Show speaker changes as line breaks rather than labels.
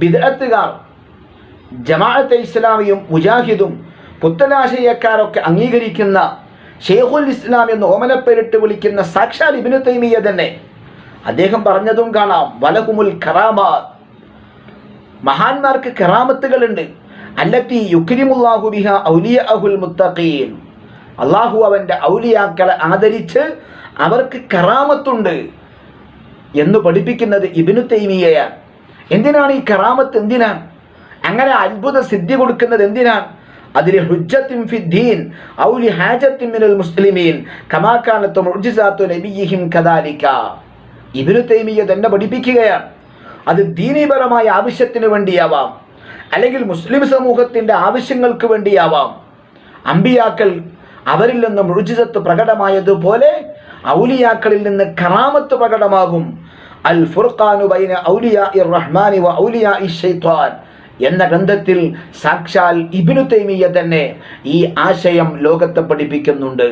ബിദഅത്തുകാർ ജമാഅത്തെ ഇസ്ലാമിയും മുജാഹിദും പുത്തനാശയക്കാരൊക്കെ അംഗീകരിക്കുന്ന ഷെയ്ഖുൽ ഇസ്ലാം എന്ന് ഓമനപ്പേരിട്ട് വിളിക്കുന്ന സാക്ഷാൽ ഇബിനു തൈമിയ തന്നെ അദ്ദേഹം പറഞ്ഞതും കാണാം വലകുമുൽ കറാമാത്ത്. മഹാന്മാർക്ക് കറാമത്തുകളുണ്ട്. അല്ലത്തി യുക്രിമുല്ലാഹു ബിഹ ഔലിയ അഹുൽ മുത്തഖീൻ. അള്ളാഹു അവന്റെ ഔലിയാക്കളെ ആദരിച്ച് അവർക്ക് കറാമത്തുണ്ട് എന്ന് പഠിപ്പിക്കുന്നത് ഇബിനു തൈമിയയാണ് എന്തിനാണ് ഈ കറാമത്ത് എന്തിനാണ് അങ്ങനെ അത്ഭുത സിദ്ധി കൊടുക്കുന്നത് എന്തിനാണ്? അതിൽ ഹുജ്ജത്തിൻ ഫിദ്ദീൻ ഔലി ഹാജത്തിൻ മിനൽ മുസ്ലിമീൻ കമാക്കാനത്തു മുഅ്ജിസാത്തു നബിയിഹിം കദാലിക. ഇബ്നു തൈമിയ തന്നെ പഠിപ്പിക്കുകയാണ്. അത് ദീനീപരമായ ആവശ്യത്തിന് വേണ്ടിയാവാം. അല്ലെങ്കിൽ മുസ്ലിം സമൂഹത്തിന്റെ ആവശ്യങ്ങൾക്ക് വേണ്ടിയാവാം. അമ്പിയാക്കൾ അവരിൽ നിന്ന് മുഴുജിതത്ത് പ്രകടമായതുപോലെ ഔലിയാക്കളിൽ നിന്ന് കറാമത്ത് പ്രകടമാകും. അൽ ബൈന റഹ്മാനി വ എന്ന ഗ്രന്ഥത്തിൽ സാക്ഷാൽ ഇബിനു തൈമിയ തന്നെ ഈ ആശയം ലോകത്തെ പഠിപ്പിക്കുന്നുണ്ട്.